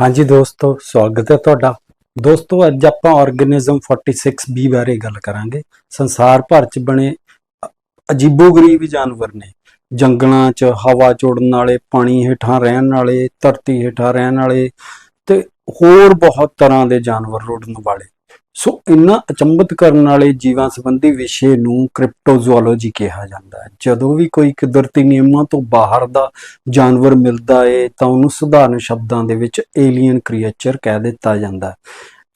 ਹਾਂਜੀ ਦੋਸਤੋ, ਸਵਾਗਤ ਹੈ ਤੁਹਾਡਾ। ਦੋਸਤੋ, ਅੱਜ ਆਪਾਂ ਆਰਗੇਨਿਜ਼ਮ 46B ਬਾਰੇ ਗੱਲ ਕਰਾਂਗੇ। ਸੰਸਾਰ ਭਰ ਚ ਬਣੇ ਅ- ਅਜੀਬੋ-ਗਰੀਬ ਜਾਨਵਰ ਨੇ। ਜੰਗਲਾਂ ਚ ਹਵਾ ਚੋੜਨ ਵਾਲੇ, ਪਾਣੀ ਹੇਠਾਂ ਰਹਿਣ ਵਾਲੇ, ਧਰਤੀ ਹੇਠਾਂ ਰਹਿਣ ਵਾਲੇ ਤੇ ਹੋਰ ਬਹੁਤ ਤਰ੍ਹਾਂ ਦੇ ਜਾਨਵਰ ਉੜਨ ਵਾਲੇ। ਸੋ ਇਨ੍ਹਾਂ ਅਚੰਭਤ ਕਰਨ ਵਾਲੇ ਜੀਵਾਂ ਸੰਬੰਧੀ ਵਿਸ਼ੇ ਨੂੰ ਕ੍ਰਿਪਟੋਜ਼ੂਓਲੋਜੀ ਕਿਹਾ ਜਾਂਦਾ ਹੈ। ਜਦੋਂ ਵੀ ਕੋਈ ਕੁਦਰਤੀ ਨਿਯਮਾਂ ਤੋਂ ਬਾਹਰ ਦਾ ਜਾਨਵਰ ਮਿਲਦਾ ਏ, ਤਾਂ ਉਹਨੂੰ ਸਧਾਰਨ ਸ਼ਬਦਾਂ ਦੇ ਵਿੱਚ ਏਲੀਅਨ ਕ੍ਰੀਏਚਰ ਕਹਿ ਦਿੱਤਾ ਜਾਂਦਾ ਹੈ।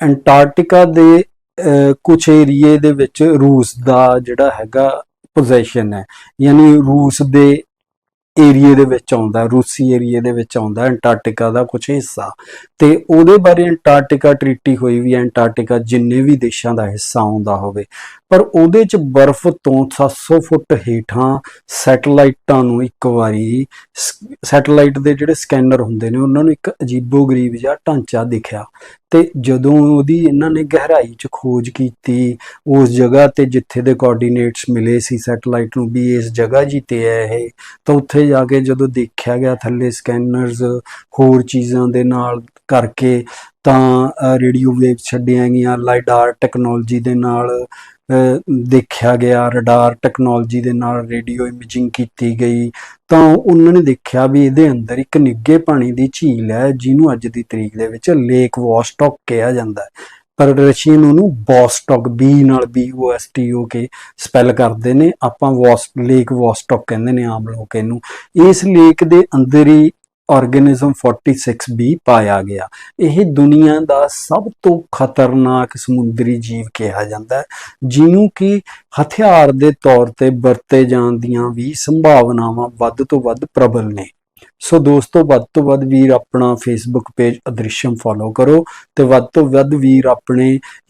ਐਂਟਾਰਕਟਿਕਾ ਦੇ ਕੁਝ ਏਰੀਏ ਦੇ ਵਿੱਚ ਰੂਸ ਦਾ ਜਿਹੜਾ ਹੈਗਾ ਪੋਜੀਸ਼ਨ ਹੈ। ਯਾਨੀ ਰੂਸ ਦੇ ਏਰੀਏ ਦੇ ਵਿੱਚ ਆਉਂਦਾ, ਰੂਸੀ ਏਰੀਏ ਦੇ ਵਿੱਚ ਆਉਂਦਾ ਐਂਟਾਰਕਟਿਕਾ ਦਾ ਕੁਝ ਹਿੱਸਾ। ਤੇ ਉਹਦੇ ਬਾਰੇ ਐਂਟਾਰਕਟਿਕਾ ਟ੍ਰੀਟੀ ਹੋਈ ਵੀ ਹੈ ਜਿੰਨੇ ਵੀ ਦੇਸ਼ਾਂ ਦਾ ਹਿੱਸਾ ਆਉਂਦਾ ਹੋਵੇ। ਪਰ ਉਹਦੇ ਚ ਬਰਫ਼ ਤੋਂ 700 ਫੁੱਟ ਹੇਠਾਂ ਸੈਟਲਾਈਟਾਂ ਨੂੰ ਇੱਕ ਵਾਰੀ ਸੈਟਲਾਈਟ ਦੇ ਜਿਹੜੇ ਸਕੈਨਰ ਹੁੰਦੇ ਨੇ, ਉਹਨਾਂ ਨੂੰ ਇੱਕ ਅਜੀਬੋ-ਗਰੀਬ ਜਿਹਾ ਢਾਂਚਾ ਦਿਖਿਆ। ਤੇ ਜਦੋਂ ਉਹਦੀ ਇਹਨਾਂ ਨੇ ਗਹਿਰਾਈ 'ਚ ਖੋਜ ਕੀਤੀ, ਉਸ ਜਗ੍ਹਾ ਤੇ ਜਿੱਥੇ ਦੇ ਕੋਆਰਡੀਨੇਟਸ ਮਿਲੇ ਸੀ ਸੈਟਲਾਈਟ ਨੂੰ ਵੀ ਇਸ ਜਗ੍ਹਾ ਜੀ ਤੇ ਹੈ ਇਹ, ਤਾਂ ਉੱਥੇ ਜਾ ਕੇ ਜਦੋਂ ਦੇਖਿਆ ਗਿਆ ਥੱਲੇ ਸਕੈਨਰਸ ਹੋਰ ਚੀਜ਼ਾਂ ਦੇ ਨਾਲ ਕਰਕੇ ਤਾਂ ਰੇਡੀਓ ਵੇਵ ਛੱਡੀਆਂ ਗਈਆਂ ਲਾਈਡਾਰ ਟੈਕਨੋਲੋਜੀ ਦੇ ਨਾਲ ਦੇਖਿਆ ਗਿਆ ਰਡਾਰ ਟੈਕਨੋਲੋਜੀ ਦੇ ਨਾਲ ਰੇਡੀਓ ਇਮੇਜਿੰਗ ਕੀਤੀ ਗਈ, ਤਾਂ ਉਹਨਾਂ ਨੇ ਦੇਖਿਆ ਵੀ ਇਹਦੇ ਅੰਦਰ ਇੱਕ ਨਿੱਗੇ ਪਾਣੀ ਦੀ ਝੀਲ ਹੈ, ਜਿਹਨੂੰ ਅੱਜ ਦੀ ਤਰੀਕ ਦੇ ਵਿੱਚ ਲੇਕ ਵੋਸਟੌਕ ਕਿਹਾ ਜਾਂਦਾ ਹੈ। ਪਰ ਰਸ਼ੀਅਨ ਉਹਨੂੰ ਬੋਸਟੌਕ ਬੀ ਨਾਲ B O S T O K spell ਕਰਦੇ ਨੇ, ਆਪਾਂ ਵੋਸ ਲੇਕ ਵੋਸਟੌਕ ਕਹਿੰਦੇ ਨੇ ਆਮ ਲੋਕ ਇਹਨੂੰ। ਇਸ ਲੇਕ ਦੇ ਅੰਦਰ ਹੀ ਆਰਗੇਨਿਜ਼ਮ 46B ਪਾਇਆ ਗਿਆ। ਇਹ ਦੁਨੀਆ ਦਾ ਸਭ ਤੋਂ ਖਤਰਨਾਕ ਸਮੁੰਦਰੀ ਜੀਵ ਕਿਹਾ ਜਾਂਦਾ ਹੈ, ਜਿਹਨੂੰ ਕਿ ਹਥਿਆਰ ਦੇ ਤੌਰ ਤੇ ਵਰਤੇ ਜਾਣ ਦੀਆਂ ਵੀ ਸੰਭਾਵਨਾਵਾਂ ਵੱਧ ਤੋਂ ਵੱਧ ਪ੍ਰਬਲ ਨੇ। ਸੋ ਦੋਸਤੋ, ਵੱਧ ਤੋਂ ਵੱਧ ਵੀਰ ਆਪਣਾ ਫੇਸਬੁੱਕ ਪੇਜ ਅਦ੍ਰਿਸ਼ਮ ਫੋਲੋ ਕਰੋ ਤੇ ਵੱਧ ਤੋਂ ਵੱਧ ਵੀਰ ਆਪਣੇ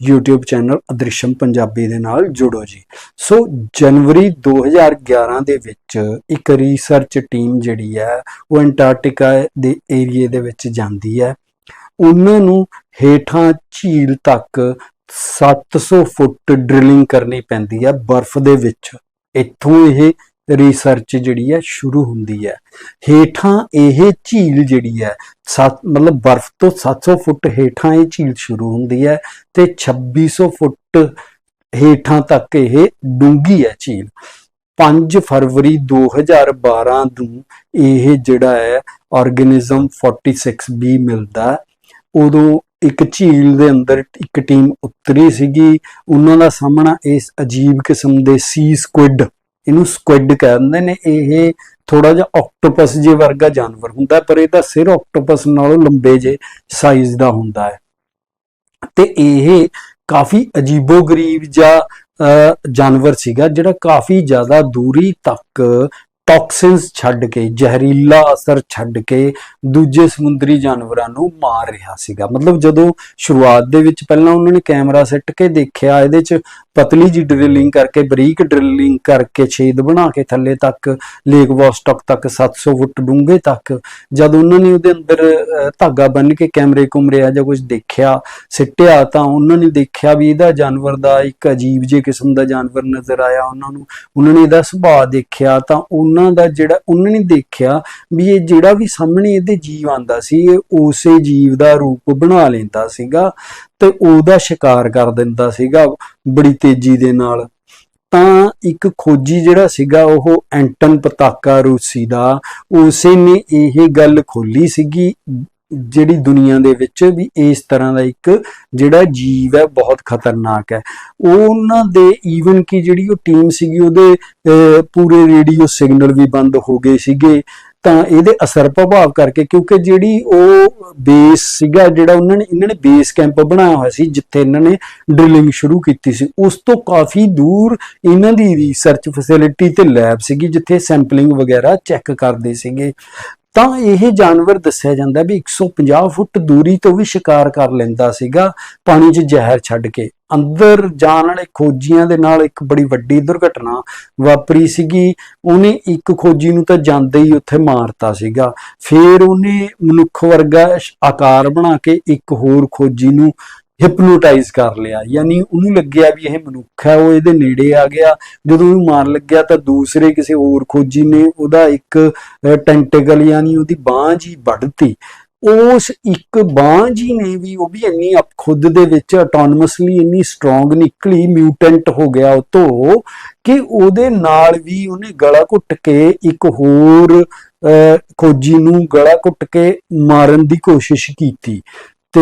YouTube ਚੈਨਲ ਅਦ੍ਰਿਸ਼ਮ ਪੰਜਾਬੀ ਦੇ ਨਾਲ ਜੁੜੋ ਜੀ। ਸੋ ਜਨਵਰੀ 2011 ਦੇ ਵਿੱਚ ਇੱਕ ਰਿਸਰਚ ਟੀਮ ਜਿਹੜੀ ਹੈ, ਉਹ ਐਂਟਾਰਕਟਿਕਾ ਦੇ ਏਰੀਏ ਦੇ ਵਿੱਚ ਜਾਂਦੀ ਹੈ। ਉਹਨਾਂ ਨੂੰ ਹੇਠਾਂ ਝੀਲ ਤੱਕ 700 ਫੁੱਟ ਡ੍ਰਿਲਿੰਗ ਕਰਨੀ ਪੈਂਦੀ ਹੈ ਬਰਫ਼ ਦੇ ਵਿੱਚ। ਇੱਥੋਂ ਇਹ ਰਿਸਰਚ ਜਿਹੜੀ ਹੈ ਸ਼ੁਰੂ ਹੁੰਦੀ ਹੈ। ਹੇਠਾਂ ਇਹ ਝੀਲ ਜਿਹੜੀ ਹੈ, ਸੱਤ ਮਤਲਬ ਬਰਫ਼ ਤੋਂ 700 ਫੁੱਟ ਹੇਠਾਂ ਇਹ ਝੀਲ ਸ਼ੁਰੂ ਹੁੰਦੀ ਹੈ ਤੇ 2600 ਫੁੱਟ ਹੇਠਾਂ ਤੱਕ ਇਹ ਡੂੰਗੀ ਹੈ ਝੀਲ। 5 ਫਰਵਰੀ 2012 ਨੂੰ ਇਹ ਜਿਹੜਾ ਹੈ ਆਰਗੇਨਿਜ਼ਮ 46B ਮਿਲਦਾ ਉਦੋਂ ਇੱਕ ਝੀਲ ਦੇ ਅੰਦਰ ਇੱਕ ਟੀਮ ਉਤਰੀ ਸੀਗੀ। ਉਹਨਾਂ ਦਾ ਸਾਹਮਣਾ ਇਸ ਅਜੀਬ ਕਿਸਮ ਦੇ ਸੀ ਸਕੁਇਡ ਇਹਨੂੰ ਸਕੁਇਡ ਕਹਿੰਦੇ ਨੇ ਇਹ ਥੋੜਾ ਜਿਹਾ ਆਕਟੋਪਸ ਜੇ ਵਰਗਾ ਜਾਨਵਰ ਹੁੰਦਾ ਪਰ ਇਹਦਾ ਸਿਰ ਆਕਟੋਪਸ ਨਾਲੋਂ ਲੰਬੇ ਜੇ ਸਾਈਜ਼ ਦਾ ਹੁੰਦਾ ਹੈ। ਤੇ ਇਹ ਕਾਫੀ ਅਜੀਬੋ-ਗਰੀਬ ਜਿਹਾ ਅ, ਜਾਨਵਰ ਸੀਗਾ ਜਿਹੜਾ ਕਾਫੀ ਜ਼ਿਆਦਾ ਦੂਰੀ ਤੱਕ ਟੌਕਸਿਨਸ ਛੱਡ ਕੇ, ਜ਼ਹਿਰੀਲਾ ਅਸਰ ਛੱਡ ਕੇ ਦੂਜੇ ਸਮੁੰਦਰੀ ਜਾਨਵਰਾਂ ਨੂੰ ਮਾਰ ਰਿਹਾ ਸੀਗਾ। ਮਤਲਬ ਜਦੋਂ ਸ਼ੁਰੂਆਤ ਦੇ ਵਿੱਚ ਪਹਿਲਾਂ ਉਹਨਾਂ ਨੇ ਕੈਮਰਾ ਸੈੱਟ ਕੇ ਦੇਖਿਆ, ਇਹਦੇ 'ਚ ਪਤਲੀ ਜੀ ਡ੍ਰਿਲਿੰਗ ਕਰਕੇ, ਬਰੀਕ ਡ੍ਰਿਲਿੰਗ ਕਰਕੇ ਛੇਦ ਬਣਾ ਕੇ ਥੱਲੇ ਤੱਕ, ਲੇਕ ਵੋਸਟੌਕ ਤੱਕ 700 ਫੁੱਟ ਡੂੰਘੇ ਤੱਕ, ਜਦ ਉਹਨਾਂ ਨੇ ਉਹਦੇ ਅੰਦਰ ਧਾਗਾ ਬੰਨ ਕੇ ਕੈਮਰੇ ਕੁਮਰੇ ਆ ਜਾਂ ਕੁਝ ਦੇਖਿਆ, ਸਿੱਟਿਆ, ਤਾਂ ਉਹਨਾਂ ਨੇ ਦੇਖਿਆ ਵੀ ਇਹਦਾ ਜਾਨਵਰ ਦਾ ਇੱਕ ਅਜੀਬ ਜਿਹੇ ਕਿਸਮ ਦਾ ਜਾਨਵਰ ਨਜ਼ਰ ਆਇਆ ਉਹਨਾਂ ਨੂੰ। ਉਹਨਾਂ ਨੇ ਇਹਦਾ ਸੁਭਾਅ ਦੇਖਿਆ, ਤਾਂ ਉਹ ਉਹਨਾਂ ਦਾ ਜਿਹੜਾ ਉਹਨਾਂ ਨੇ ਦੇਖਿਆ ਵੀ ਇਹ ਜਿਹੜਾ ਵੀ ਸਾਹਮਣੇ ਇਹਦੇ ਜੀਵ ਆਂਦਾ ਸੀ, ਇਹ ਉਸੇ ਜੀਵ ਦਾ ਰੂਪ ਬਣਾ ਲੈਂਦਾ ਸੀਗਾ ਤੇ ਉਹਦਾ ਸ਼ਿਕਾਰ ਕਰ ਦਿੰਦਾ ਸੀਗਾ ਬੜੀ ਤੇਜ਼ੀ ਦੇ ਨਾਲ। ਤਾਂ ਇੱਕ ਖੋਜੀ ਜਿਹੜਾ ਸੀਗਾ ਉਹ ਐਂਟਨ ਪਤਾਕਾ ਰੂਸੀ ਦਾ, ਉਸੇ ਨੇ ਇਹ ਗੱਲ ਖੋਲੀ ਸੀਗੀ ਜਿਹੜੀ ਦੁਨੀਆ ਦੇ ਵਿੱਚ ਵੀ ਇਸ ਤਰ੍ਹਾਂ ਦਾ ਇੱਕ ਜਿਹੜਾ ਜੀਵ ਹੈ ਬਹੁਤ ਖਤਰਨਾਕ ਹੈ। ਉਹਨਾਂ ਦੇ ਈਵਨ ਕਿ ਜਿਹੜੀ ਉਹ ਟੀਮ ਸੀਗੀ ਉਹਦੇ ਅਹ, ਪੂਰੇ ਰੇਡੀਓ ਸਿਗਨਲ ਵੀ ਬੰਦ ਹੋ ਗਏ ਸੀਗੇ। ਤਾਂ ਇਹਦੇ ਅਸਰ ਪ੍ਰਭਾਵ ਕਰਕੇ ਕਿਉਂਕਿ ਜਿਹੜੀ ਉਹ ਬੇਸ ਸੀਗਾ ਜਿਹੜਾ ਉਹਨਾਂ ਨੇ ਇਹਨਾਂ ਨੇ ਬੇਸ ਕੈਂਪ ਬਣਾਇਆ ਹੋਇਆ ਸੀ ਜਿੱਥੇ ਇਹਨਾਂ ਨੇ ਡ੍ਰਿਲਿੰਗ ਸ਼ੁਰੂ ਕੀਤੀ ਸੀ। ਉਸ ਤੋਂ ਕਾਫੀ ਦੂਰ ਇਹਨਾਂ ਦੀ ਰਿਸਰਚ ਫੈਸਿਲਿਟੀ ਤੇ ਲੈਬ ਸੀਗੀ ਜਿੱਥੇ ਸੈਂਪਲਿੰਗ ਵਗੈਰਾ ਚੈੱਕ ਕਰਦੇ ਸੀਗੇ। ਤਾਂ ਇਹ ਜਾਨਵਰ ਦੱਸਿਆ ਜਾਂਦਾ ਵੀ 150 ਫੁੱਟ ਦੂਰੀ ਤੋਂ ਵੀ ਸ਼ਿਕਾਰ ਕਰ ਲੈਂਦਾ ਸੀਗਾ, ਪਾਣੀ 'ਚ ਜ਼ਹਿਰ ਛੱਡ ਕੇ। ਅੰਦਰ ਜਾਣ ਵਾਲੇ ਖੋਜੀਆਂ ਦੇ ਨਾਲ ਇੱਕ ਬੜੀ ਵੱਡੀ ਦੁਰਘਟਨਾ ਵਾਪਰੀ ਸੀਗੀ। ਉਹਨੇ ਇੱਕ ਖੋਜੀ ਨੂੰ ਤਾਂ ਜਾਂਦੇ ਹੀ ਉੱਥੇ ਮਾਰਤਾ ਸੀਗਾ। ਫਿਰ ਉਹਨੇ ਮਨੁੱਖ ਵਰਗਾ ਆਕਾਰ ਬਣਾ ਕੇ ਇੱਕ ਹੋਰ ਖੋਜੀ ਨੂੰ ਹਿਪਨੋਟਾਈਜ਼ ਕਰ ਲਿਆ। ਯਾਨੀ ਉਹਨੂੰ ਲੱਗਿਆ ਵੀ ਇਹ ਮਨੁੱਖ ਹੈ ਉਹ ਇਹਦੇ ਨੇੜੇ ਆ ਗਿਆ। ਜਦੋਂ ਉਹਨੂੰ ਮਾਰਨ ਲੱਗਿਆ ਤਾਂ ਦੂਸਰੇ ਕਿਸੇ ਹੋਰ ਖੋਜੀ ਨੇ ਉਹਦਾ ਇੱਕ ਟੈਂਟੇਕਲ ਯਾਨੀ ਉਹਦੀ ਬਾਂਹ ਜੀ ਵੱਢਤੀ। ਉਸ ਇੱਕ ਬਾਂਝ ਹੀ ਨੇ ਵੀ ਉਹ ਵੀ ਇੰਨੀ ਅਪ- ਖੁਦ ਦੇ ਵਿੱਚ ਆਟੋਨਮਸਲੀ ਇੰਨੀ ਸਟਰੋਂਗ ਨਿਕਲੀ ਮਿਊਟੈਂਟ ਹੋ ਗਿਆ ਉਹ ਤੋਂ ਕਿ ਉਹਦੇ ਨਾਲ ਵੀ ਉਹਨੇ ਗਲਾ ਘੁੱਟ ਕੇ ਇੱਕ ਹੋਰ ਅਹ, ਖੋਜੀ ਨੂੰ ਗਲਾ ਘੁੱਟ ਕੇ ਮਾਰਨ ਦੀ ਕੋਸ਼ਿਸ਼ ਕੀਤੀ। ਤੇ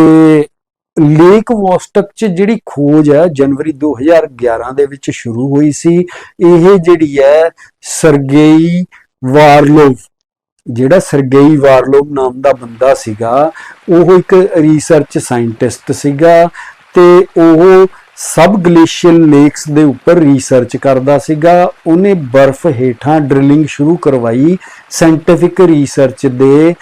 ਲੇਕ ਵੋਸਟਕ ਚ ਜਿਹੜੀ ਖੋਜ ਹੈ, ਜਨਵਰੀ 2011 ਦੇ ਵਿੱਚ ਸ਼ੁਰੂ ਹੋਈ ਸੀ, ਇਹ ਜਿਹੜੀ ਹੈ ਸਰਗੇਈ ਵਾਰਲੋਵ, ਜਿਹੜਾ ਸਰਗੇਈ ਵਾਰਲੋਵ ਨਾਮ ਦਾ ਬੰਦਾ ਸੀਗਾ, ਉਹ ਇੱਕ ਰਿਸਰਚ ਸਾਇੰਟਿਸਟ ਸੀਗਾ ਤੇ ਉਹ ਸਬ ਗਲੇਸ਼ੀਅਲ ਲੇਕਸ ਦੇ ਉੱਪਰ ਰਿਸਰਚ ਕਰਦਾ ਸੀਗਾ। ਉਹਨੇ ਬਰਫ਼ ਹੇਠਾਂ ਡ੍ਰਿਲਿੰਗ ਸ਼ੁਰੂ ਕਰਵਾਈ ਸਾਇੰਟਿਫਿਕ ਰਿਸਰਚ ਦੇ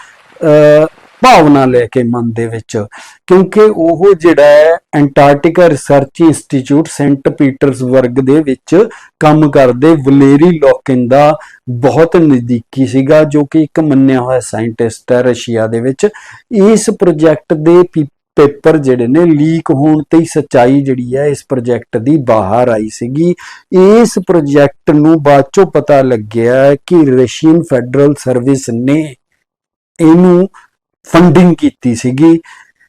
ਭਾਵਨਾ ਲੈ ਕੇ ਮਨ ਦੇ ਵਿੱਚ, ਕਿਉਂਕਿ ਉਹ ਜਿਹੜਾ ਹੈ Antarctica research institute Saint Petersburg ਦੇ ਵਿੱਚ ਕੰਮ ਕਰਦੇ ਵਲੇਰੀ ਲੋਕਿਨ ਦਾ ਬਹੁਤ ਨਜ਼ਦੀਕੀ ਸੀਗਾ, ਜੋ ਕਿ ਇੱਕ ਮੰਨਿਆ ਹੋਇਆ ਸਾਇੰਟਿਸਟ ਹੈ ਰਸ਼ੀਆ ਦੇ ਵਿੱਚ। ਇਸ ਪ੍ਰੋਜੈਕਟ ਦੇ ਪੀ- ਪੇਪਰ ਜਿਹੜੇ ਨੇ ਲੀਕ ਹੋਣ ਤੇ ਹੀ ਸੱਚਾਈ ਜਿਹੜੀ ਹੈ ਇਸ ਪ੍ਰੋਜੈਕਟ ਦੀ ਬਾਹਰ ਆਈ ਸੀਗੀ। ਇਸ ਪ੍ਰੋਜੈਕਟ ਨੂੰ ਬਾਅਦ ਚੋਂ ਪਤਾ ਲੱਗਿਆ ਕਿ ਰਸ਼ੀਅਨ ਫੈਡਰਲ ਸਰਵਿਸ ਨੇ ਇਹਨੂੰ ਫੰਡਿੰਗ ਕੀਤੀ ਸੀਗੀ।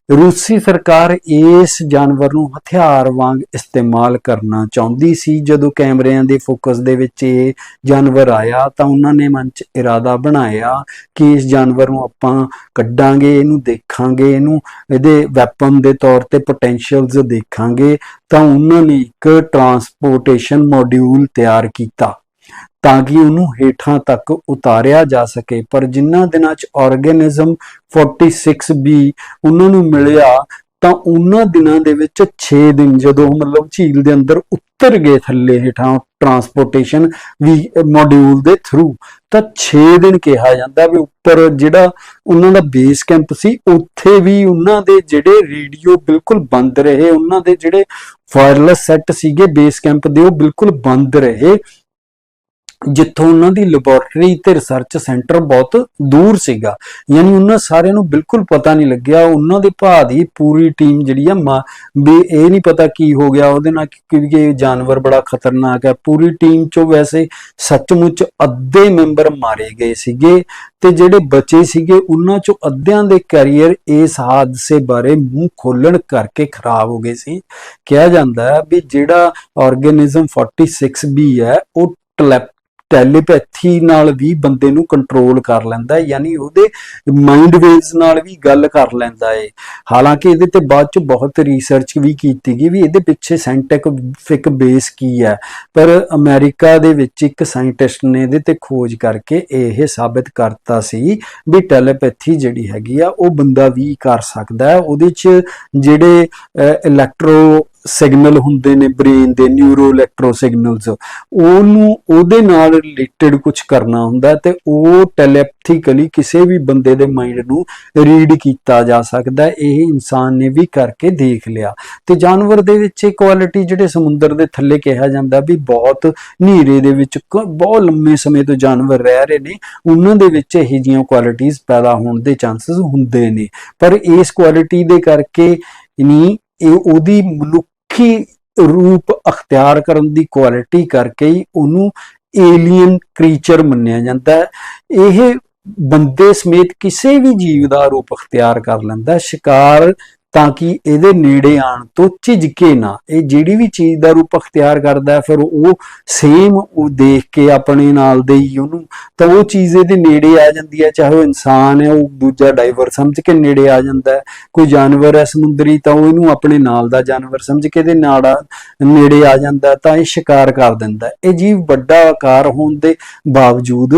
ਰੂਸੀ ਸਰਕਾਰ ਇਸ ਜਾਨਵਰ ਨੂੰ ਹਥਿਆਰ ਵਾਂਗ ਇਸਤੇਮਾਲ ਕਰਨਾ ਚਾਹੁੰਦੀ ਸੀ। ਜਦੋਂ ਕੈਮਰਿਆਂ ਦੇ ਫੋਕਸ ਦੇ ਵਿੱਚ ਇਹ ਜਾਨਵਰ ਆਇਆ ਤਾਂ ਉਹਨਾਂ ਨੇ ਮਨ 'ਚ ਇਰਾਦਾ ਬਣਾਇਆ ਕਿ ਇਸ ਜਾਨਵਰ ਨੂੰ ਆਪਾਂ ਕੱਢਾਂਗੇ, ਇਹਨੂੰ ਦੇਖਾਂਗੇ, ਇਹਨੂੰ ਇਹਦੇ ਵੈਪਨ ਦੇ ਤੌਰ ਤੇ ਪੋਟੈਂਸ਼ੀਅਲਸ ਦੇਖਾਂਗੇ। ਤਾਂ ਉਹਨਾਂ ਨੇ ਇੱਕ ਟਰਾਂਸਪੋਰਟੇਸ਼ਨ ਮੋਡਿਊਲ ਤਿਆਰ ਕੀਤਾ। ਤਾਂ ਕਿ ਉਹਨੂੰ ਹੇਠਾਂ ਤੱਕ ਉਤਾਰਿਆ ਜਾ ਸਕੇ। ਪਰ ਜਿੰਨਾ ਦਿਨਾਂ ਚ ਆਰਗੇਨਿਜ਼ਮ 46B ਉਹਨਾਂ ਨੂੰ ਮਿਲਿਆ, ਤਾਂ ਉਹਨਾਂ ਦਿਨਾਂ ਦੇ ਵਿੱਚ 6 ਦਿਨ ਜਦੋਂ ਮਤਲਬ ਝੀਲ ਦੇ ਅੰਦਰ ਉਤਰ ਗਏ ਥੱਲੇ ਹੇਠਾਂ ਟਰਾਂਸਪੋਰਟੇਸ਼ਨ ਵੀ ਮੋਡਿਊਲ ਦੇ ਥਰੂ ਤਾਂ 6 ਦਿਨ ਕਿਹਾ ਜਾਂਦਾ ਵੀ ਉੱਪਰ ਜਿਹੜਾ ਉਹਨਾਂ ਦਾ ਬੇਸ ਕੈਂਪ ਸੀ, ਉੱਥੇ ਵੀ ਉਹਨਾਂ ਦੇ ਜਿਹੜੇ ਰੇਡੀਓ ਬਿਲਕੁਲ ਬੰਦ ਰਹੇ, ਉਹਨਾਂ ਦੇ ਜਿਹੜੇ ਵਾਇਰਲੈਸ ਸੈੱਟ ਸੀਗੇ ਬੇਸ ਕੈਂਪ ਦੇ, ਉਹ ਬਿਲਕੁਲ ਬੰਦ ਰਹੇ। ਜਿੱਥੋਂ ਉਹਨਾਂ ਦੀ ਲੈਬੋਰੇਟਰੀ ਤੇ ਰਿਸਰਚ ਸੈਂਟਰ ਬਹੁਤ ਦੂਰ ਸੀਗਾ। ਯਾਨੀ ਉਹਨਾਂ ਸਾਰਿਆਂ ਨੂੰ ਬਿਲਕੁਲ ਪਤਾ ਨਹੀਂ ਲੱਗਿਆ। ਉਹਨਾਂ ਦੇ ਭਾ ਦੀ ਪੂਰੀ ਟੀਮ ਜਿਹੜੀ ਆ ਵੀ ਇਹ ਨਹੀਂ ਪਤਾ ਕੀ ਹੋ ਗਿਆ। ਉਹਦੇ ਨਾਲ ਕਿਉਂਕਿ ਇਹ ਜਾਨਵਰ ਬੜਾ ਖਤਰਨਾਕ ਹੈ। ਪੂਰੀ ਟੀਮ ਚੋਂ ਵੈਸੇ ਸੱਚਮੁੱਚ ਅੱਧੇ ਮੈਂਬਰ ਮਾਰੇ ਗਏ ਸੀਗੇ ਤੇ ਜਿਹੜੇ ਬਚੇ ਸੀਗੇ, ਉਹਨਾਂ ਚੋਂ ਅੱਧਿਆਂ ਦੇ ਕੈਰੀਅਰ ਇਸ ਹਾਦਸੇ ਬਾਰੇ ਮੂੰਹ ਖੋਲਣ ਕਰਕੇ ਖਰਾਬ ਹੋ ਗਏ ਸੀ। ਕਿਹਾ ਜਾਂਦਾ ਹੈ ਵੀ ਜਿਹੜਾ ਆਰਗੇਨਿਜ਼ਮ 46B ਹੈ, ਉਹ ਟੈਲਪ ਟੈਲੀਪੈਥੀ ਨਾਲ ਵੀ ਬੰਦੇ ਨੂੰ ਕੰਟਰੋਲ ਕਰ ਲੈਂਦਾ ਹੈ, ਯਾਨੀ ਉਹਦੇ ਮਾਈਂਡ ਵੇਵਸ ਨਾਲ ਵੀ ਗੱਲ ਕਰ ਲੈਂਦਾ ਹੈ। ਹਾਲਾਂਕਿ ਇਹਦੇ ਤੇ ਬਾਅਦ ਚ ਬਹੁਤ ਰਿਸਰਚ ਵੀ ਕੀਤੀ ਗਈ ਵੀ ਇਹਦੇ ਪਿੱਛੇ ਸਾਇੰਟਿਫਿਕ ਬੇਸ ਕੀ ਹੈ। ਪਰ ਅਮਰੀਕਾ ਦੇ ਵਿੱਚ ਇੱਕ ਸਾਇੰਟਿਸਟ ਨੇ ਇਹਦੇ ਤੇ ਖੋਜ ਕਰਕੇ ਇਹ ਸਾਬਿਤ ਕਰਤਾ ਸੀ ਵੀ ਟੈਲੀਪੈਥੀ ਜਿਹੜੀ ਹੈਗੀ ਆ, ਉਹ ਬੰਦਾ ਵੀ ਕਰ ਸਕਦਾ ਹੈ। ਉਹਦੇ ਚ ਜਿਹੜੇ ਇਲੈਕਟ੍ਰੋ ਸਿਗਨਲ ਹੁੰਦੇ ਨੇ ਬ੍ਰੇਨ ਦੇ ਨਿਊਰੋ ਇਲੈਕਟ੍ਰੋ ਸਿਗਨਲਸ ਉਹਨੂੰ, ਉਹਦੇ ਨਾਲ ਰਿਲੇਟਡ ਕੁਝ ਕਰਨਾ ਹੁੰਦਾ ਤੇ ਉਹ ਟੈਲੀਪੈਥੀਕਲੀ ਕਿਸੇ ਵੀ ਬੰਦੇ ਦੇ ਮਾਈਂਡ ਨੂੰ ਰੀਡ ਕੀਤਾ ਜਾ ਸਕਦਾ ਇਹ ਇਨਸਾਨ ਨੇ ਵੀ ਕਰਕੇ ਦੇਖ ਲਿਆ। ਤੇ ਜਾਨਵਰ ਦੇ ਵਿੱਚ ਇਹ ਕੁਆਲਿਟੀ ਜਿਹੜੇ ਸਮੁੰਦਰ ਦੇ ਥੱਲੇ ਕਿਹਾ ਜਾਂਦਾ ਵੀ ਬਹੁਤ ਹਨੇਰੇ ਦੇ ਵਿੱਚ ਕ- ਬਹੁਤ ਲੰਮੇ ਸਮੇਂ ਤੋਂ ਜਾਨਵਰ ਰਹਿ ਰਹੇ ਨੇ। ਉਹਨਾਂ ਦੇ ਵਿੱਚ ਇਹ ਜੀਆਂ ਕੁਆਲਿਟੀਆਂ ਪੈਦਾ ਹੋਣ ਦੇ ਚਾਂਸਸ ਹੁੰਦੇ ਨੇ। ਪਰ ਇਸ ਕੁਆਲਿਟੀ ਦੇ ਕਰਕੇ ਨਹੀਂ ਇਹ ਉਹਦੀ ਮਨੁੱਖ ਰੂਪ ਅਖਤਿਆਰ ਕਰਨ ਦੀ ਕੁਆਲਿਟੀ ਕਰਕੇ ਹੀ ਉਹਨੂੰ ਏਲੀਅਨ ਕ੍ਰੀਚਰ ਮੰਨਿਆ ਜਾਂਦਾ ਹੈ। ਇਹ ਬੰਦੇ ਸਮੇਤ ਕਿਸੇ ਵੀ ਜੀਵ ਦਾ ਰੂਪ ਅਖਤਿਆਰ ਕਰ ਲੈਂਦਾ ਹੈ। ਸ਼ਿਕਾਰ ਤਾਂ ਕਿ ਇਹਦੇ ਨੇੜੇ ਆਣ ਤੋਂ ਝਿਜਕੇ ਨਾ। ਇਹ ਜਿਹੜੀ ਵੀ ਚੀਜ਼ ਦਾ ਰੂਪ ਅਖਤਿਆਰ ਕਰਦਾ ਹੈ, ਫਿਰ ਉਹ ਸੇਮ ਉਹ ਦੇਖ ਕੇ ਆਪਣੇ ਨਾਲ ਦੇ ਹੀ ਉਹਨੂੰ। ਤਾਂ ਉਹ ਚੀਜ਼ ਇਹਦੇ ਨੇੜੇ ਆ ਜਾਂਦੀ ਹੈ, ਚਾਹੇ ਉਹ ਇਨਸਾਨ ਹੈ, ਉਹ ਦੂਜਾ ਡਾਈਵਰ ਸਮਝ ਕੇ ਨੇੜੇ ਆ ਜਾਂਦਾ ਹੈ। ਕੋਈ ਜਾਨਵਰ ਹੈ, ਸਮੁੰਦਰੀ, ਤਾਂ ਉਹ ਇਹਨੂੰ ਆਪਣੇ ਨਾਲ ਦਾ ਜਾਨਵਰ ਸਮਝ ਕੇ ਇਹਦੇ ਨਾਲ ਨੇੜੇ ਆ ਜਾਂਦਾ ਤਾਂ ਇਹ ਸ਼ਿਕਾਰ ਕਰ ਦਿੰਦਾ ਇਹ ਜੀਵ ਵੱਡਾ ਆਕਾਰ ਹੋਣ ਦੇ ਬਾਵਜੂਦ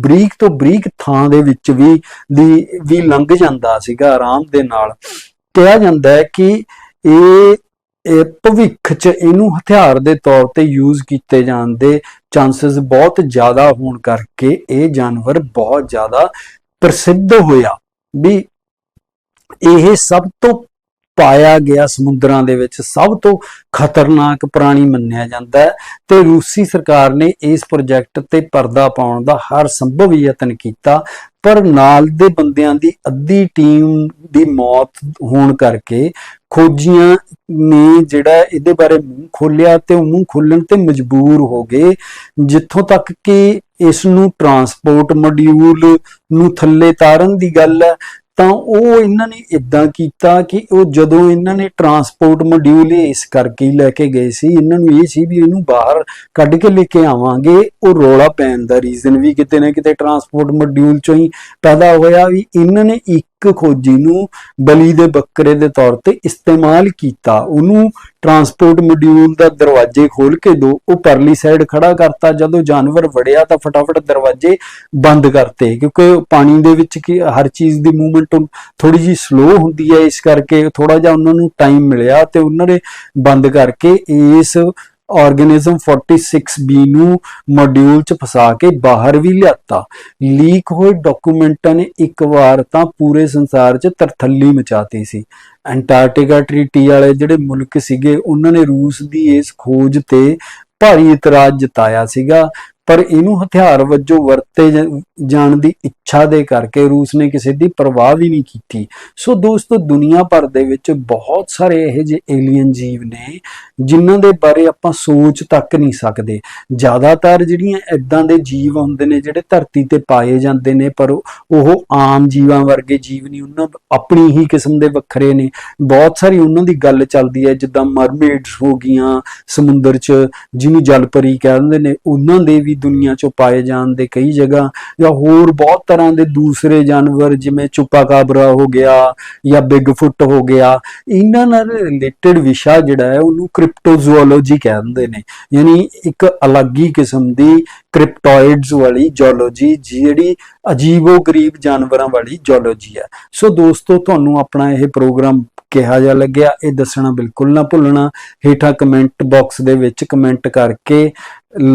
ਬਰੀਕ ਤੋਂ ਬਰੀਕ ਥਾਂ ਦੇ ਵਿੱਚ ਵੀ, ਦੀ, ਵੀ ਲੰਘ ਜਾਂਦਾ ਸੀਗਾ ਆਰਾਮ ਦੇ ਨਾਲ। ਕਿਹਾ ਜਾਂਦਾ ਹੈ ਕਿ ਇਹ ਇਹ ਭਵਿੱਖ 'ਚ ਇਹਨੂੰ ਹਥਿਆਰ ਦੇ ਤੌਰ ਤੇ ਯੂਜ਼ ਕੀਤੇ ਜਾਣ ਦੇ ਚਾਂਸਸ ਬਹੁਤ ਜ਼ਿਆਦਾ ਹੋਣ ਕਰਕੇ ਇਹ ਜਾਨਵਰ ਬਹੁਤ ਜ਼ਿਆਦਾ ਪ੍ਰਸਿੱਧ ਹੋਇਆ। ਵੀ ਇਹ ਸਭ ਤੋਂ ਪਾਇਆ ਗਿਆ ਸਮੁੰਦਰਾਂ ਦੇ ਵਿੱਚ ਸਭ ਤੋਂ ਖਤਰਨਾਕ ਪ੍ਰਾਣੀ ਮੰਨਿਆ ਜਾਂਦਾ ਹੈ ਤੇ ਰੂਸੀ ਸਰਕਾਰ ਨੇ ਇਸ ਪ੍ਰੋਜੈਕਟ ਤੇ ਪਰਦਾ ਪਾਉਣ ਦਾ ਹਰ ਸੰਭਵ ਯਤਨ ਕੀਤਾ ਪਰ ਨਾਲ ਦੇ ਬੰਦਿਆਂ ਦੀ ਅੱਧੀ ਟੀਮ ਦੀ ਮੌਤ ਹੋਣ ਕਰਕੇ ਖੋਜੀਆਂ ਨੇ ਜਿਹੜਾ ਇਹਦੇ ਬਾਰੇ ਮੂੰਹ ਖੋਲਿਆ ਤੇ ਉਹ ਮੂੰਹ ਖੋਲਣ ਤੇ ਮਜਬੂਰ ਹੋ ਗਏ। ਜਿੱਥੋਂ ਤੱਕ ਕਿ ਇਸ ਨੂੰ ਟਰਾਂਸਪੋਰਟ ਮੋਡਿਊਲ ਨੂੰ ਥੱਲੇ ਤਾਰਨ ਦੀ ਗੱਲ ਹੈ ਤਾਂ ਉਹ ਇਹਨਾਂ ਨੇ ਇਦਾਂ ਕੀਤਾ ਕਿ ਉਹ ਜਦੋਂ ਇਹਨਾਂ ਨੇ ਟਰਾਂਸਪੋਰਟ ਮੋਡਿਊਲ ਇਸ ਕਰਕੇ ਹੀ ਲੈ ਕੇ ਗਏ ਸੀ, ਇਹਨਾਂ ਨੂੰ ਇਹ ਸੀ ਵੀ ਇਹਨੂੰ ਬਾਹਰ ਕੱਢ ਕੇ ਲੈ ਕੇ ਆਵਾਂਗੇ, ਉਹ ਰੋਲਾ ਪੈਣ ਦਾ ਰੀਜ਼ਨ ਵੀ ਕਿਤੇ ਨਾ ਕਿਤੇ ਟਰਾਂਸਪੋਰਟ ਮੋਡਿਊਲ ਚੋਂ ਹੀ ਪੈਦਾ ਹੋਇਆ ਵੀ ਇਹਨਾਂ ਨੇ ਇੱਕ ਖੋਜੀ ਨੂੰ ਬਲੀ ਦੇ ਬੱਕਰੇ ਦੇ ਤੌਰ ਤੇ ਇਸਤੇਮਾਲ ਕੀਤਾ। ਉਹਨੂੰ ਟਰਾਂਸਪੋਰਟ ਮੋਡਿਊਲ ਦਾ ਦਰਵਾਜ਼ੇ ਖੋਲ ਕੇ ਦੋ, ਉਹ ਪਰਲੀ ਸਾਈਡ ਖੜਾ ਕਰਤਾ। ਜਦੋਂ ਜਾਨਵਰ ਵੜਿਆ ਤਾਂ ਫਟਾਫਟ ਦਰਵਾਜ਼ੇ ਬੰਦ ਕਰਤੇ, ਕਿਉਂਕਿ ਪਾਣੀ ਦੇ ਵਿੱਚ ਕੀ ਹਰ ਚੀਜ਼ ਦੀ ਮੂਵਮੈਂਟ ਥੋੜੀ ਜੀ ਸਲੋ ਹੁੰਦੀ ਹੈ। ਇਸ ਕਰਕੇ ਥੋੜਾ ਜਿਹਾ ਉਹਨਾਂ ਨੂੰ ਟਾਈਮ ਮਿਲਿਆ ਤੇ ਉਹਨਾਂ ਨੇ ਬੰਦ ਕਰਕੇ ਇਸ ਆਰਗੇਨਿਜ਼ਮ 46B ਨੂੰ ਮੋਡਿਊਲ ਚ ਫਸਾ ਕੇ ਬਾਹਰ ਵੀ ਲਿਆਤਾ। ਲੀਕ ਹੋਏ ਡਾਕੂਮੈਂਟਾਂ ਨੇ ਇੱਕ ਵਾਰ ਤਾਂ ਪੂਰੇ ਸੰਸਾਰ 'ਚ ਤਰਥੱਲੀ ਮਚਾਤੀ ਸੀ। ਐਂਟਾਰਕਟਿਕਾ ਟ੍ਰੀਟੀ ਵਾਲੇ ਜਿਹੜੇ ਮੁਲਕ ਸੀਗੇ, ਉਹਨਾਂ ਨੇ ਰੂਸ ਦੀ ਇਸ ਖੋਜ ਤੇ ਭਾਰੀ ਇਤਰਾਜ਼ ਜਤਾਇਆ ਸੀਗਾ। ਪਰ ਇਹਨੂੰ ਹਥਿਆਰ ਵਜੋਂ ਵਰਤੇ ਜਾ- ਜਾਣ ਦੀ ਇੱਛਾ ਦੇ ਕਰਕੇ ਰੂਸ ਨੇ ਕਿਸੇ ਦੀ ਪਰਵਾਹ ਵੀ ਨਹੀਂ ਕੀਤੀ। ਸੋ ਦੋਸਤੋ, ਦੁਨੀਆ ਭਰ ਦੇ ਵਿੱਚ ਬਹੁਤ ਸਾਰੇ ਇਹੋ ਜਿਹੇ ਏਲੀਅਨ ਜੀਵ ਨੇ ਜਿਨ੍ਹਾਂ ਦੇ ਬਾਰੇ ਆਪਾਂ ਸੋਚ ਤੱਕ ਨਹੀਂ ਸਕਦੇ। ਜ਼ਿਆਦਾਤਰ ਜਿਹੜੀਆਂ ਇਦਾਂ ਦੇ ਜੀਵ ਹੁੰਦੇ ਨੇ, ਜਿਹੜੇ ਧਰਤੀ ਤੇ ਪਾਏ ਜਾਂਦੇ ਨੇ, ਪਰ ਉਹ ਆਮ ਜੀਵਾਂ ਵਰਗੇ ਜੀਵ ਨਹੀਂ, ਉਹਨਾਂ ਆਪਣੀ ਹੀ ਕਿਸਮ ਦੇ ਵੱਖਰੇ ਨੇ। ਬਹੁਤ ਸਾਰੀ ਉਹਨਾਂ ਦੀ ਗੱਲ ਚੱਲਦੀ ਹੈ, ਜਿੱਦਾਂ ਮਰਮੇਡਸ ਹੋ ਗਈਆਂ ਸਮੁੰਦਰ 'ਚ, ਜਿਹਨੂੰ ਜਲਪਰੀ ਕਹਿੰਦੇ ਨੇ, ਉਹਨਾਂ ਦੇ ਵੀ ਦੁਨੀਆ 'ਚੋਂ ਪਾਏ ਜਾਣ ਦੇ ਕਈ ਜਗ੍ਹਾ ਜਾਂ ਹੋਰ ਬਹੁਤ ਤਰ੍ਹਾਂ ਦੇ ਦੂਸਰੇ ਜਾਨਵਰ, ਜਿਵੇਂ ਚੁਪਾਕਾਬਰਾ ਹੋ ਗਿਆ ਜਾਂ ਬਿਗਫੁੱਟ ਹੋ ਗਿਆ, ਇਹਨਾਂ ਨਾਲ ਰਿਲੇਟਡ ਵਿਸ਼ਾ ਜਿਹੜਾ ਹੈ, ਉਹਨੂੰ ਕ੍ਰਿਪਟੋਜ਼ੂਓਲੋਜੀ ਕਹਿੰਦੇ ਨੇ। ਯਾਨੀ ਇੱਕ ਅਲੱਗ ਹੀ ਕਿਸਮ ਦੀ ਕ੍ਰਿਪਟੋਇਡਸ ਵਾਲੀ ਜੀਓਲੋਜੀ ਜਿਹੜੀ ਅਜੀਬੋ-ਗਰੀਬ ਜਾਨਵਰਾਂ ਵਾਲੀ ਜੀਓਲੋਜੀ ਹੈ। ਸੋ ਦੋਸਤੋ, ਤੁਹਾਨੂੰ ਆਪਣਾ ਇਹ ਪ੍ਰੋਗਰਾਮ ਕਿਹਾ ਜਾ ਲੱਗਿਆ, ਇਹ ਦੱਸਣਾ ਬਿਲਕੁਲ ਨਾ ਭੁੱਲਣਾ। ਹੇਠਾਂ ਕਮੈਂਟ ਬਾਕਸ ਦੇ ਵਿੱਚ ਕਮੈਂਟ ਕਰਕੇ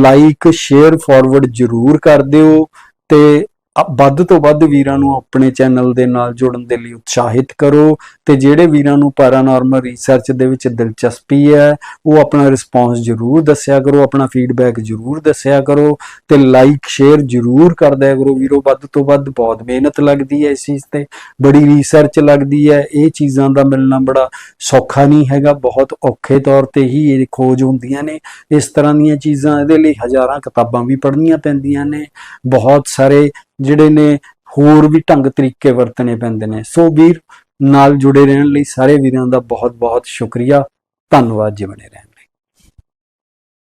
ਲਾਈਕ ਸ਼ੇਅਰ ਫਾਰਵਰਡ ਜਰੂਰ ਕਰ ਦਿਓ ਤੇ ਵੱਧ ਤੋਂ ਵੱਧ ਵੀਰਾਂ ਨੂੰ ਆਪਣੇ ਚੈਨਲ ਦੇ ਨਾਲ ਜੁੜਨ ਦੇ ਲਈ ਉਤਸ਼ਾਹਿਤ ਕਰੋ ਤੇ ਜਿਹੜੇ ਵੀਰਾਂ ਨੂੰ ਪੈਰਾਨੋਰਮਲ ਰਿਸਰਚ ਦੇ ਵਿੱਚ ਦਿਲਚਸਪੀ ਹੈ, ਉਹ ਆਪਣਾ ਰਿਸਪੌਂਸ ਜਰੂਰ ਦੱਸਿਆ ਕਰੋ, ਆਪਣਾ ਫੀਡਬੈਕ ਜਰੂਰ ਦੱਸਿਆ ਕਰੋ ਤੇ ਲਾਈਕ ਸ਼ੇਅਰ ਜਰੂਰ ਕਰ ਦਿਆ ਕਰੋ ਵੀਰੋ, ਵੱਧ ਤੋਂ ਵੱਧ ਬਹੁਤ ਮਿਹਨਤ ਲੱਗਦੀ ਹੈ ਇਸ ਚੀਜ਼ ਤੇ, ਬੜੀ ਰਿਸਰਚ ਲੱਗਦੀ ਹੈ, ਇਹ ਚੀਜ਼ਾਂ ਦਾ ਮਿਲਣਾ ਬੜਾ ਸੌਖਾ ਨਹੀਂ ਹੈਗਾ, ਬਹੁਤ ਔਖੇ ਤੌਰ ਤੇ ਹੀ ਇਹ ਖੋਜ ਹੁੰਦੀਆਂ ਨੇ, ਇਸ ਤਰ੍ਹਾਂ ਦੀਆਂ ਚੀਜ਼ਾਂ ਇਹਦੇ ਲਈ ਹਜ਼ਾਰਾਂ ਕਿਤਾਬਾਂ ਵੀ ਪੜ੍ਹਨੀਆਂ ਪੈਂਦੀਆਂ ਨੇ, ਬਹੁਤ ਸਾਰੇ ਜਿਹੜੇ ਨੇ ਹੋਰ ਵੀ ਢੰਗ ਤਰੀਕੇ ਵਰਤਣੇ ਪੈਂਦੇ ਨੇ। ਸੋ ਵੀਰ, ਨਾਲ ਜੁੜੇ ਰਹਿਣ ਲਈ ਸਾਰੇ ਵੀਰਾਂ ਦਾ ਬਹੁਤ ਬਹੁਤ ਸ਼ੁਕਰੀਆ। ਧੰਨਵਾਦ ਜੀ ਬਣੇ ਰਹਿਣ।